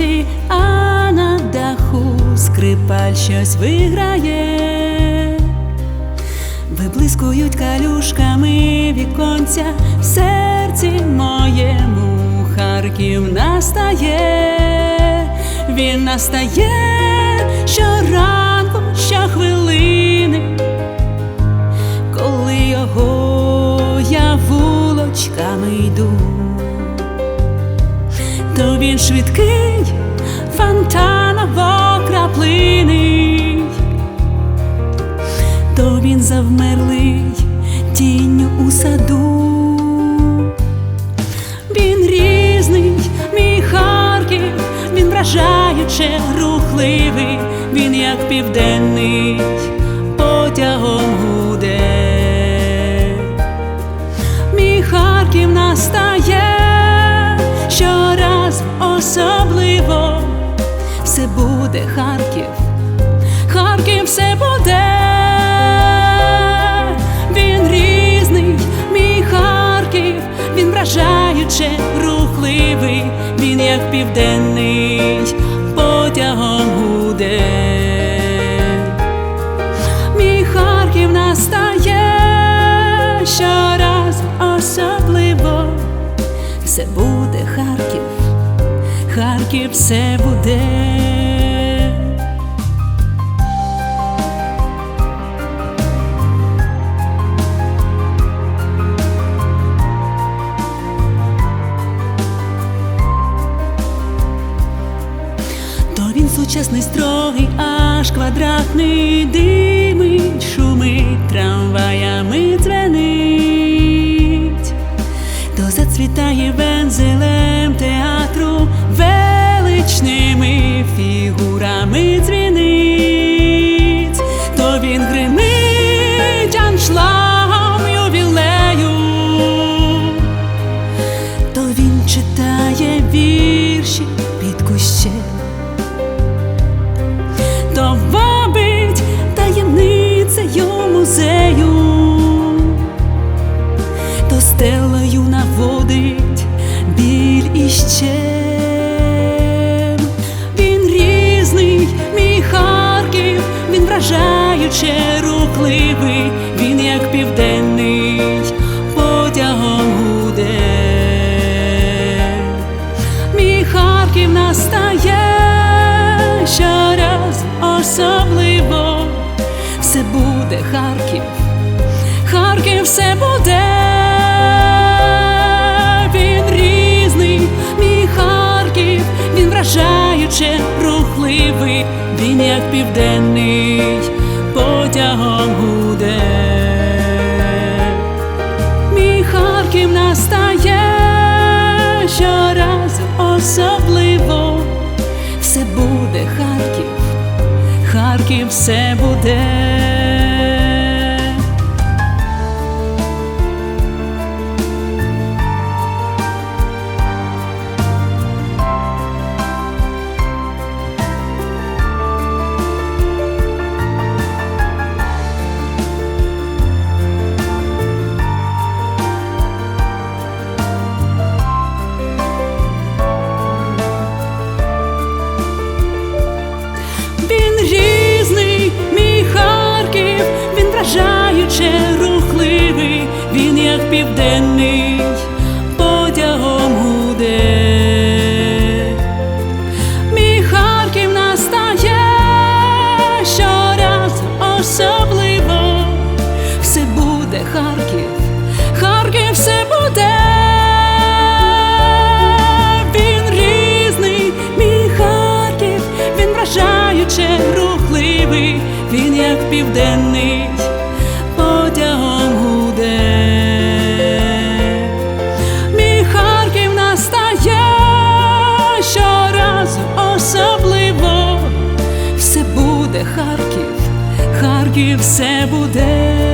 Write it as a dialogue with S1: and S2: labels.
S1: вулиці, а на даху скрипаль щось виграє. Виблискують калюшками віконця в серці моєму Харків настає, він настає щоранку, щохвилини, коли його я вулочками йду, то він швидкий, фонтаново краплиний то він завмерлий тінню у саду. Він різний, мій Харків, він вражаюче рухливий, він як південний потягом гуде. Мій Харків настає все буде Харків. Харків все буде, він різний, мій Харків, він вражаюче рухливий, він як південний потягом гуде. Мій Харків настає щораз особливо, все буде Харків, Харків все буде. То сучасний строгий, аж квадратний димить, шумить, трамваями дзвенить, то зацвітає вензелем все буде Харків, Харків все буде. Він різний, мій Харків, він вражаюче рухливий, він як південний потягом гуде. Мій Харків настає щораз особливо, все буде Харків, Харків все буде. Південний потягом гуде. Мій Харків настає щоразу особливо, все буде Харків, Харків все буде.